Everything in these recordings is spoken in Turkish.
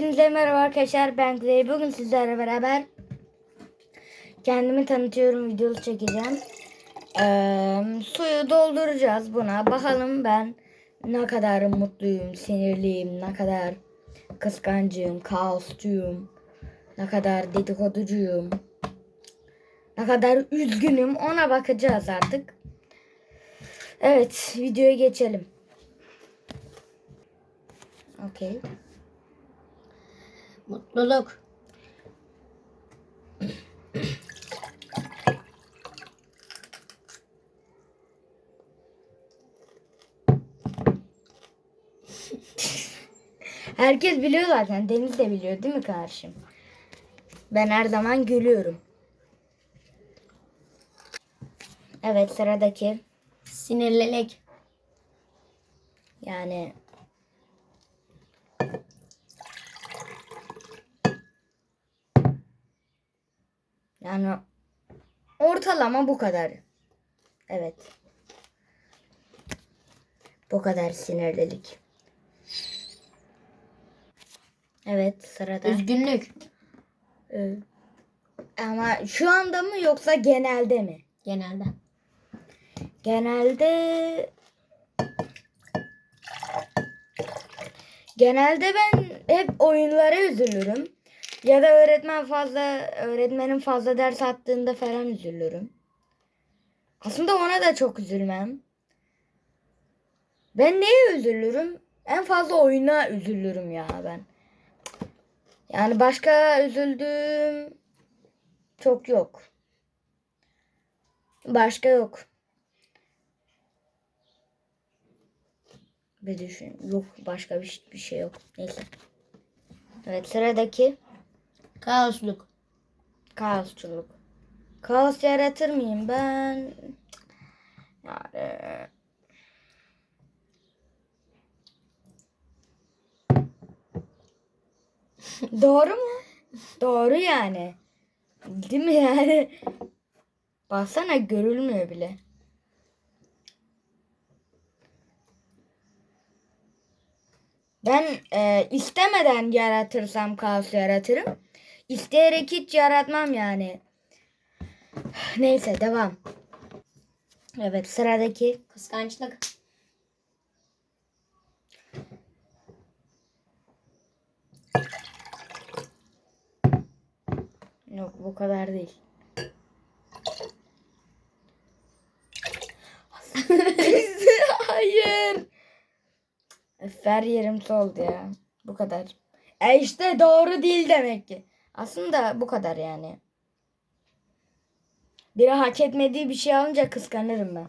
Hepinize merhaba arkadaşlar. Ben Kuzey. Bugün sizlerle beraber kendimi tanıtıyorum. Videosu çekeceğim. Ee, suyu dolduracağız buna. Bakalım ben ne kadar mutluyum, sinirliyim, ne kadar kıskancıyım, kaosçuyum, ne kadar dedikoducuyum, ne kadar üzgünüm ona bakacağız artık. Evet, videoya geçelim. Okey. Mutluluk. Herkes biliyor zaten. Deniz de biliyor değil mi kardeşim? Ben her zaman gülüyorum. Evet sıradaki Sinirlilik. yani yani ortalama bu kadar. Evet. Bu kadar sinirlilik. Evet sırada. Üzgünlük. Ee, ama şu anda mı yoksa genelde mi? Genelde. Genelde genelde ben hep oyunlara üzülürüm. Ya da öğretmen fazla öğretmenin fazla ders attığında falan üzülürüm. Aslında ona da çok üzülmem. Ben neye üzülürüm? En fazla oyuna üzülürüm ya ben. Yani başka üzüldüğüm çok yok. Başka yok. Bir düşün. Yok başka bir, bir şey yok. Neyse. Evet sıradaki Kaosluk. kaosçuluk. Kaos yaratır mıyım ben? Yani Doğru mu? Doğru yani. Değil mi yani? Baksana görülmüyor bile. Ben e, istemeden yaratırsam kaos yaratırım. İsteyerek hiç yaratmam yani. Neyse devam. Evet sıradaki Kıskançlık. yok bu kadar değil. Hayır. Fer yerim soldu ya. Bu kadar. E işte doğru değil demek ki. Aslında bu kadar yani. Biri hak etmediği bir şey alınca kıskanırım ben.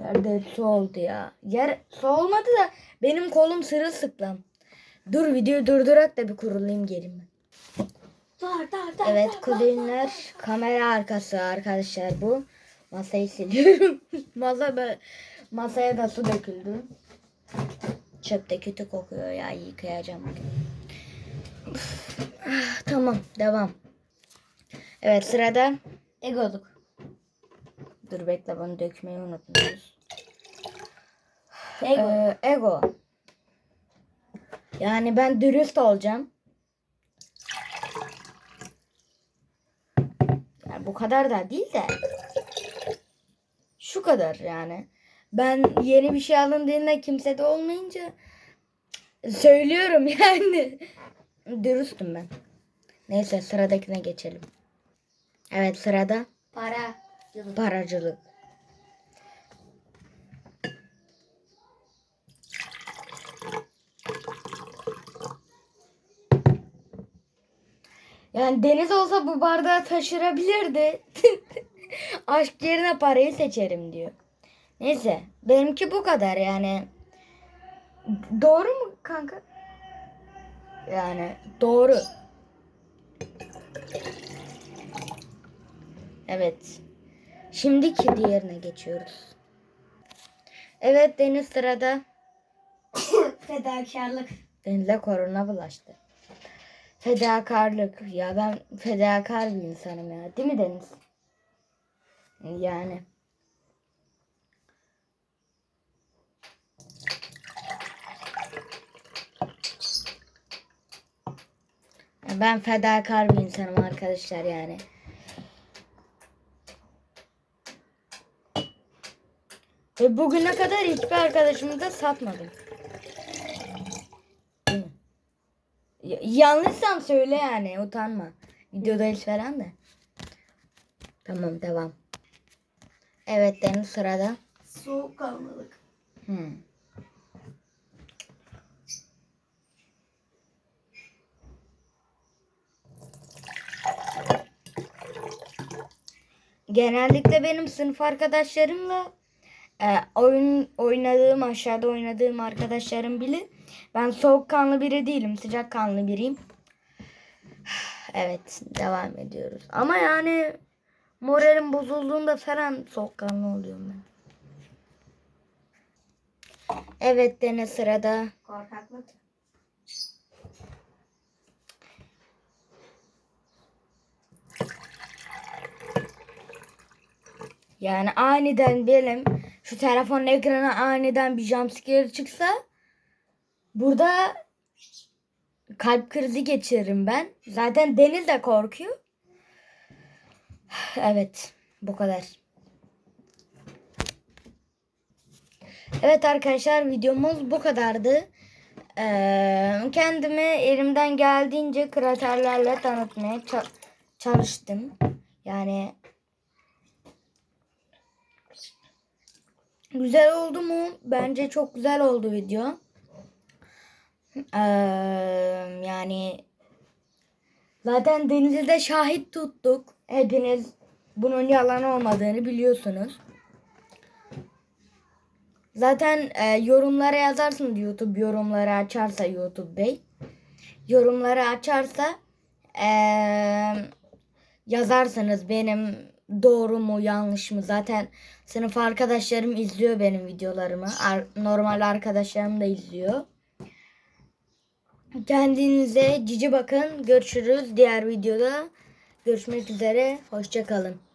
Yerde su oldu ya. Yer su olmadı da benim kolum sırılsıklam. Dur videoyu durdurak da bir kurulayım gelin ben. Dar dar dar. Evet kuzenler kamera arkası arkadaşlar bu. Masayı siliyorum. Masa be- masaya da su döküldü. Çöp de kötü kokuyor ya yıkayacağım. bugün. Ah, tamam devam. Evet sırada Egoluk. dur bekle bunu dökmeyi unutmuyoruz. Ego. Ee, ego. Yani ben dürüst olacağım. Yani bu kadar da değil de. Şu kadar yani. Ben yeni bir şey alındığında kimse de olmayınca söylüyorum yani. Dürüstüm ben. Neyse sıradakine geçelim. Evet sırada Para. paracılık. Yani deniz olsa bu bardağı taşırabilirdi. Aşk yerine parayı seçerim diyor. Neyse benimki bu kadar yani. Doğru mu kanka? Yani doğru. Evet. Şimdiki diğerine geçiyoruz. Evet Deniz sırada. Fedakarlık. Deniz'e korona bulaştı. Fedakarlık. Ya ben fedakar bir insanım ya. Değil mi Deniz? Yani. Ben fedakar bir insanım arkadaşlar yani. Ve bugüne kadar hiçbir arkadaşımı da satmadım. Yanlışsam söyle yani utanma. Videodayız falan da. Tamam devam. Evet Deniz sırada. Soğukkanlılık. Hmm. Genellikle benim sınıf arkadaşlarımla e, oyun oynadığım aşağıda oynadığım arkadaşlarım bilir. Ben soğukkanlı biri değilim, sıcakkanlı biriyim. Evet, devam ediyoruz. Ama yani moralim bozulduğunda falan soğukkanlı oluyorum ben. Evet dene sırada. Korkaklık. Yani aniden benim şu telefonun ekranı aniden bir jumpscare çıksa burada kalp krizi geçiririm ben. Zaten Deniz de korkuyor. Evet bu kadar. Evet arkadaşlar videomuz bu kadardı. Ee, kendimi elimden geldiğince kraterlerle tanıtmaya ça- çalıştım. Yani Güzel oldu mu? Bence çok güzel oldu video. Ee, yani zaten Denizli'de şahit tuttuk. Hepiniz bunun yalan olmadığını biliyorsunuz. Zaten e, yorumlara yazarsınız YouTube yorumları açarsa YouTube Bey. Yorumları açarsa e, yazarsanız benim doğru mu yanlış mı? Zaten sınıf arkadaşlarım izliyor benim videolarımı. Ar- normal arkadaşlarım da izliyor. Kendinize cici bakın. Görüşürüz diğer videoda. Görüşmek üzere. Hoşçakalın